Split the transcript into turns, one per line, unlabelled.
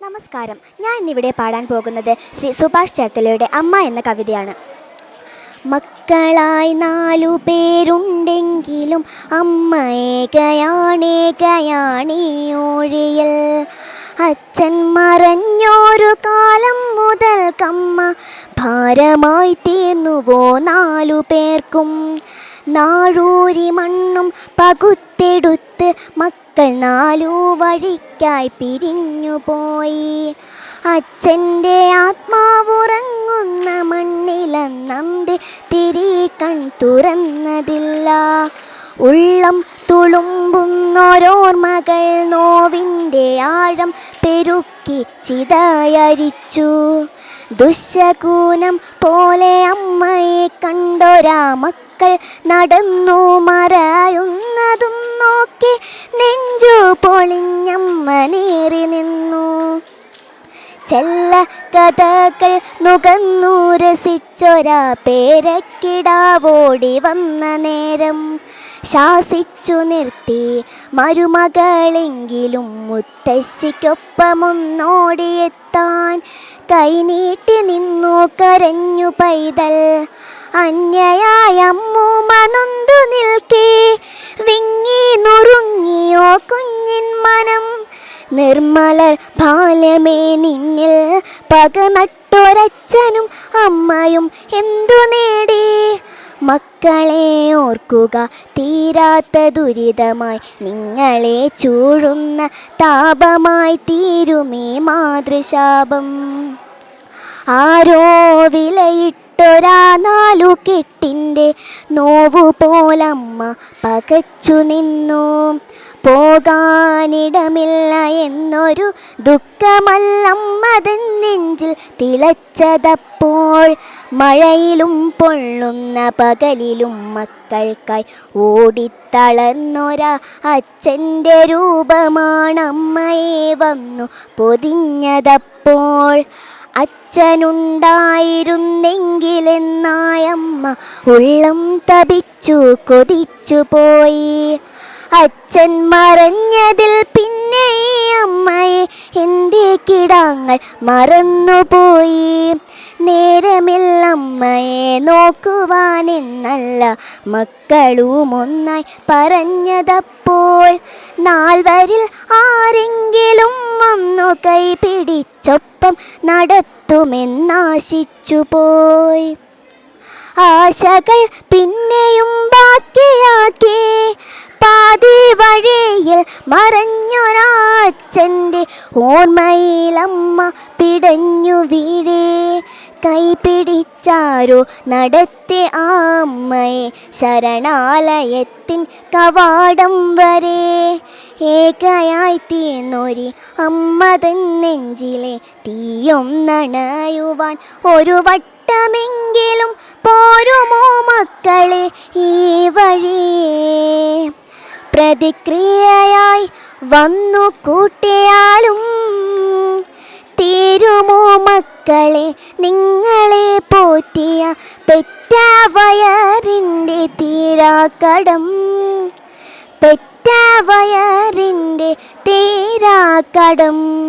നമസ്കാരം. ഞാൻ ഇന്നിവിടെ പാടാൻ പോകുന്നത് ശ്രീ സുഭാഷ് ചേർത്തലയുടെ അമ്മ എന്ന കവിതയാണ്. മക്കളായി നാലു പേരുണ്ടെങ്കിലും അമ്മ ഏകയാണേകയാണീ ഒഴിയൽ. അച്ഛൻ മറഞ്ഞോരു കാലം മുതൽ കമ്മ ഭാരമായി തീർന്നുവോ നാലു പേർക്കും. നാഴൂരി മണ്ണും പകുത്തെടുത്ത് മക്കൾ നാലു വഴിക്കായി പിരിഞ്ഞുപോയി അച്ഛന്റെ ആത്മാവുറങ്ങുന്ന മണ്ണിലെന്നന്തി തിരി കൺ തുറന്നതില്ല. ഉള്ളം തുളുമ്പുന്നോരോർമകൾ നോവിന്റെ ആഴം പെരുക്കി ചിതയരിച്ചു. ദുശകൂനം പോലെ അമ്മയെ കണ്ടൊരാ മക്കൾ നടന്നു മറയുന്നതും നോക്കി നെഞ്ചു പൊളിഞ്ഞമ്മ നേറി നിന്നു. ചെല്ല കഥകൾ നുകന്നു രസിച്ചൊരാ പേരക്കിടാവോടി വന്ന നേരം ശാസിച്ചു നിർത്തി. മരുമകളെങ്കിലും മുത്തശ്ശിക്കൊപ്പമൊന്നോടിയെത്താൻ കൈനീട്ടി നിന്നു കരഞ്ഞു പൈതൽ. അന്യയായ അമ്മൂമ്മ നൊന്തു നിൽക്കേ. വിങ്ങി നുറുങ്ങിയോ കുഞ്ഞിൻ മനം. നിർമ്മലർ ബാലമേ നിന്നിൽ പക അമ്മയും എന്തു നേടി? മക്കളെ ഓർക്കുക തീരാത്ത ദുരിതമായി നിങ്ങളെ ചൂഴുന്ന താപമായി തീരുമേ മാതൃശാപം. ആരോ വിലയിട്ടൊരാ നാലു കെട്ടിന്റെ നോവു പോലമ്മ പകച്ചു നിന്നു. പോകാനിടമില്ല എന്നൊരു ദുഃഖമല്ലമ്മതൻ നെഞ്ചിൽ തിളച്ചതപ്പോൾ മഴയിലും പൊള്ളുന്ന പകലിലും മക്കൾക്കായി ഓടിത്തളന്നൊര അച്ഛന്റെ രൂപമാണമ്മയെ വന്നു പൊതിഞ്ഞതപ്പോൾ അച്ഛനുണ്ടായിരുന്നെങ്കിലെന്നായമ്മ ഉള്ളം തപിച്ചു കൊതിച്ചു പോയി അച്ഛൻ മറഞ്ഞതിൽ പിന്നെ അമ്മയെ എന്റെ കിടാങ്ങൾ മറന്നുപോയി. നേരമില്ലമ്മയെ നോക്കുവാനെന്നല്ല മക്കളും ഒന്നായി പറഞ്ഞതപ്പോൾ. നാൽവരിൽ ആരെങ്കിലും വന്നു കൈപിടിച്ചൊപ്പം പിടിച്ചൊപ്പം നടത്തുമെന്നാശിച്ചു ആശകൾ പിന്നെയും ഓർമ്മയിലമ്മ പിടഞ്ഞു വീഴേ. കൈ പിടിച്ചാരോ നടത്തി ആമ്മയെ ശരണാലയത്തിൻ കവാടം വരെ. ഏകയായി തീർന്നൊരി അമ്മ തൻ നെഞ്ചിലെ തീയും നണയുവാൻ ഒരു വട്ടമെങ്കിലും പോരുമോ മക്കളെ ഈ വഴിയേ. പ്രതിക്രിയയായി വന്നു കൂട്ടിയാലും തീരുമോ മക്കളെ നിങ്ങളെ പോറ്റിയ പെറ്റാവയറിന്റെ തീരാക്കടം. പെറ്റാവയറിന്റെ തീരാക്കടം.